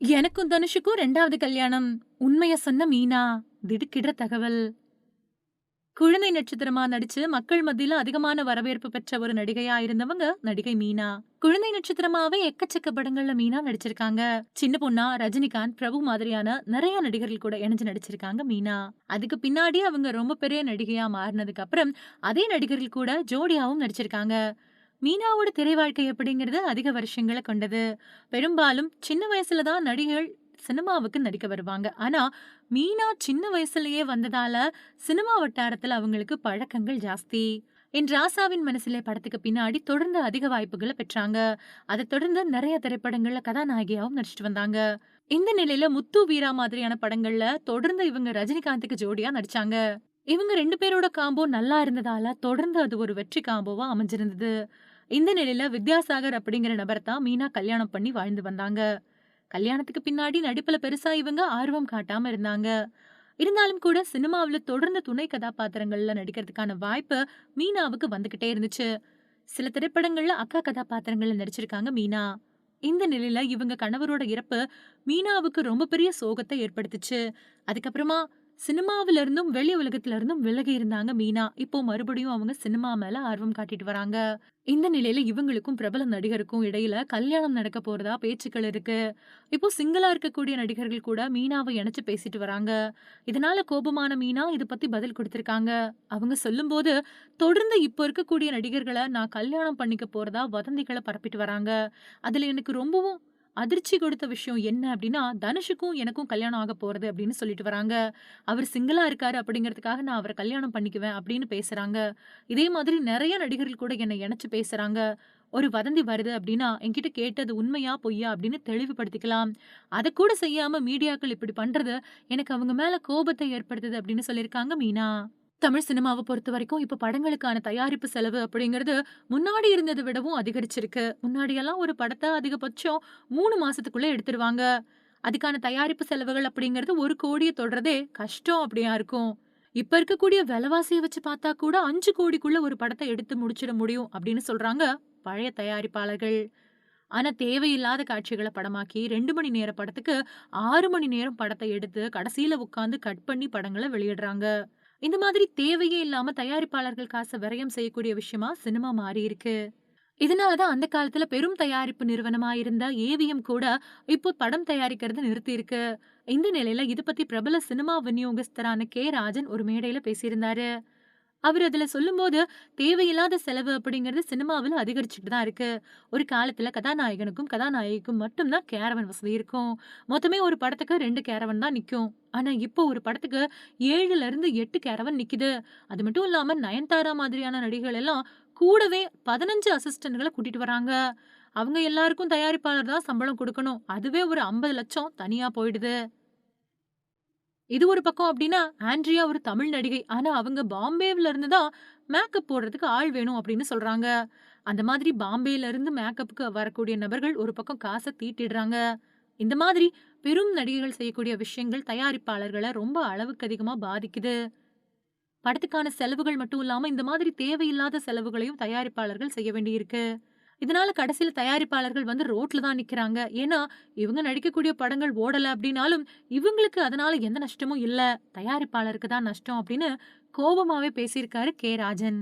எனக்கும் தனுஷுக்கும் ரெண்டாவது கல்யாணம். உண்மைய சொன்ன மீனா திடுக்கிடுற தகவல். குழந்தை நட்சத்திரமா நடிச்சு மக்கள் மத்தியில அதிகமான வரவேற்பு பெற்ற ஒரு நடிகையா இருந்தவங்க நடிகை மீனா. குழந்தை நட்சத்திரமாவே எக்கச்சக்க படங்கள்ல மீனா நடிச்சிருக்காங்க. சின்ன பொண்ணா ரஜினிகாந்த் பிரபு மாதிரியான நிறைய நடிகர்கள் கூட இணைஞ்சு நடிச்சிருக்காங்க மீனா. அதுக்கு பின்னாடி அவங்க ரொம்ப பெரிய நடிகையா மாறினதுக்கு அப்புறம் அதே நடிகர்கள் கூட ஜோடியாவும் நடிச்சிருக்காங்க. மீனாவோட திரை வாழ்க்கை எப்படிங்கிறது அதிக வருஷங்களை கொண்டது. பெரும்பாலும் சின்ன வயசுல தான் நடிகைகள் சினிமாவுக்கு நடிக்க வருவாங்க. ஆனா மீனா சின்ன வயசுலயே வந்ததால சினிமா வட்டாரத்துல அவங்களுக்கு பழக்கங்கள் ஜாஸ்தி. என் ராசாவின் மனசிலே படத்துக்கு பின்னாடி தொடர்ந்து அதிக வாய்ப்புகளை பெற்றாங்க. அதை தொடர்ந்து நிறைய திரைப்படங்கள்ல கதாநாயகியாவும் நடிச்சிட்டு வந்தாங்க. இந்த நிலையில முத்து வீரா மாதிரியான படங்கள்ல தொடர்ந்து இவங்க ரஜினிகாந்துக்கு ஜோடியா நடிச்சாங்க. இவங்க ரெண்டு பேரோட காம்போ நல்லா இருந்ததால தொடர்ந்து அது ஒரு வெற்றி காம்போவா அமைஞ்சிருந்தது. இந்த நிலையில வித்யாசாகர் அப்படிங்கிற நபர் தான் மீனா கல்யாணம் பண்ணி வாழ்ந்து வந்தாங்க. கல்யாணத்துக்கு பின்னாடி நடிப்புல பெருசா இவங்க ஆர்வம் காட்டாம இருந்தாங்க. இருந்தாலும் கூட சினிமாவுல தொடர்ந்து துணை கதாபாத்திரங்கள்ல நடிக்கிறதுக்கான வாய்ப்பு மீனாவுக்கு வந்துகிட்டே இருந்துச்சு. சில திரைப்படங்கள்ல அக்கா கதாபாத்திரங்கள்ல நடிச்சிருக்காங்க மீனா. இந்த நிலையில இவங்க கணவரோட இறப்பு மீனாவுக்கு ரொம்ப பெரிய சோகத்தை ஏற்படுத்துச்சு. அதுக்கப்புறமா சினிமாவிலிருந்தும் வெளி உலகத்துல இருந்தும் விலகி இருந்தாங்க மீனா. இப்போ மறுபடியும் அவங்க சினிமா மேல ஆர்வம் காட்டிட்டு வராங்க. இந்த நிலையில இவங்களுக்கும் பிரபல நடிகருக்கும் இடையில கல்யாணம் நடக்க போறதா பேச்சுக்கள் இருக்கு. இப்போ சிங்கிளா இருக்கக்கூடிய நடிகர்கள் கூட மீனாவை இணைச்சு பேசிட்டு வராங்க. இதனால கோபமான மீனா இது பத்தி பதில் கொடுத்திருக்காங்க. அவங்க சொல்லும்போது தொடர்ந்து இப்போ இருக்கக்கூடிய நடிகர்களை நான் கல்யாணம் பண்ணிக்க போறதா வதந்திகளை பரப்பிட்டு வராங்க. அதுல எனக்கு ரொம்பவும் அதிர்ச்சி கொடுத்த விஷயம் என்ன அப்படின்னா தனுஷுக்கும் எனக்கும் கல்யாணம் ஆக போகிறது அப்படின்னு சொல்லிட்டு வராங்க. அவர் சிங்கிளாக இருக்காரு அப்படிங்கிறதுக்காக நான் அவரை கல்யாணம் பண்ணிக்குவேன் அப்படின்னு பேசுகிறாங்க இதே மாதிரி நிறைய நடிகர்கள் கூட என்னை இணைச்சு பேசுகிறாங்க ஒரு வதந்தி வருது அப்படின்னா என்கிட்ட கேட்டது உண்மையா பொய்யா அப்படின்னு தெளிவுபடுத்திக்கலாம். அதை கூட செய்யாமல் மீடியாக்கள் இப்படி பண்ணுறது எனக்கு அவங்க மேலே கோபத்தை ஏற்படுத்துது அப்படின்னு சொல்லியிருக்காங்க மீனா. தமிழ் சினிமாவை பொறுத்த வரைக்கும் இப்ப படங்களுக்கான தயாரிப்பு செலவு அப்படிங்கிறது முன்னாடி இருந்ததை விடவும் அதிகரிச்சிருக்கு. முன்னாடியெல்லாம் ஒரு படத்தை அதிகபட்சம் மூணு மாசத்துக்குள்ள எடுத்துருவாங்க. அதுக்கான தயாரிப்பு செலவுகள் அப்படிங்கிறது ஒரு கோடியை தொடரதே கஷ்டம் அப்படியா இருக்கும். இப்ப இருக்கக்கூடிய விலைவாசியை வச்சு பார்த்தா கூட அஞ்சு கோடிக்குள்ள ஒரு படத்தை எடுத்து முடிச்சிட முடியும் அப்படின்னு சொல்றாங்க பழைய தயாரிப்பாளர்கள். ஆனா தேவையில்லாத காட்சிகளை படமாக்கி ரெண்டு மணி நேர படத்துக்கு ஆறு மணி நேரம் படத்தை எடுத்து கடைசியில உட்காந்து கட் பண்ணி படங்களை வெளியிடுறாங்க. இந்த மாதிரி தேவையே இல்லாம தயாரிப்பாளர்கள் காசை விரயம் செய்யக்கூடிய விஷயமா சினிமா மாறி இருக்கு. இதனாலதான் அந்த காலத்துல பெரும் தயாரிப்பு நிறுவனமா இருந்த ஏவிஎம் கூட இப்போ படம் தயாரிக்கிறது நிறுத்தி இருக்கு. இந்த நிலையில இது பத்தி பிரபல சினிமா விநியோகஸ்தரான கே. ராஜன் ஒரு மேடையில பேசியிருந்தாரு. அவர் அதுல சொல்லும்போது தேவையில்லாத செலவு அப்படிங்கிறது சினிமாவில் அதிகரிச்சுட்டு தான் இருக்கு. ஒரு காலத்துல கதாநாயகனுக்கும் கதாநாயகிக்கும் மட்டும்தான் கேரவன் வசதி இருக்கும். மொத்தமே ஒரு படத்துக்கு ரெண்டு கேரவன் தான் நிற்கும் ஆனா இப்போ ஒரு படத்துக்கு ஏழுல இருந்து எட்டு கேரவன் நிற்கிது அது மட்டும் இல்லாமல் நயன்தாரா மாதிரியான நடிகர்கள் எல்லாம் கூடவே பதினஞ்சு அசிஸ்டன்ட்களை கூட்டிட்டு வராங்க அவங்க எல்லாருக்கும் தயாரிப்பாளர் தான் சம்பளம் கொடுக்கணும். அதுவே ஒரு ஐம்பது லட்சம் தனியாக போயிடுது. இது ஒரு பக்கம் அப்படின்னா ஆண்ட்ரியா ஒரு தமிழ் நடிகை. ஆனா அவங்க பாம்பேல இருந்து தான் மேக்கப் போடுறதுக்கு ஆள் வேணும் அப்படின்னு சொல்றாங்க. அந்த மாதிரி பாம்பேல இருந்து மேக்கப்புக்கு வரக்கூடிய நபர்கள் ஒரு பக்கம் காசை தீட்டிடுறாங்க. இந்த மாதிரி பெரும் நடிகைகள் செய்யக்கூடிய விஷயங்கள் தயாரிப்பாளர்களை ரொம்ப அளவுக்கு அதிகமா பாதிக்குது. படத்துக்கான செலவுகள் மட்டும் இல்லாம இந்த மாதிரி தேவையில்லாத செலவுகளையும் தயாரிப்பாளர்கள் செய்ய வேண்டியிருக்கு. இதனால கடைசியில் தயாரிப்பாளர்கள் வந்து ரோட்ல தான் நிக்கிறாங்க. ஏன்னா இவங்க நடிக்கக்கூடிய படங்கள் ஓடல அப்படின்னாலும் இவங்களுக்கு அதனால எந்த நஷ்டமும் இல்ல. தயாரிப்பாளருக்கு தான் நஷ்டம் அப்படின்னு கோபமாவே பேசியிருக்காரு கே. ராஜன்.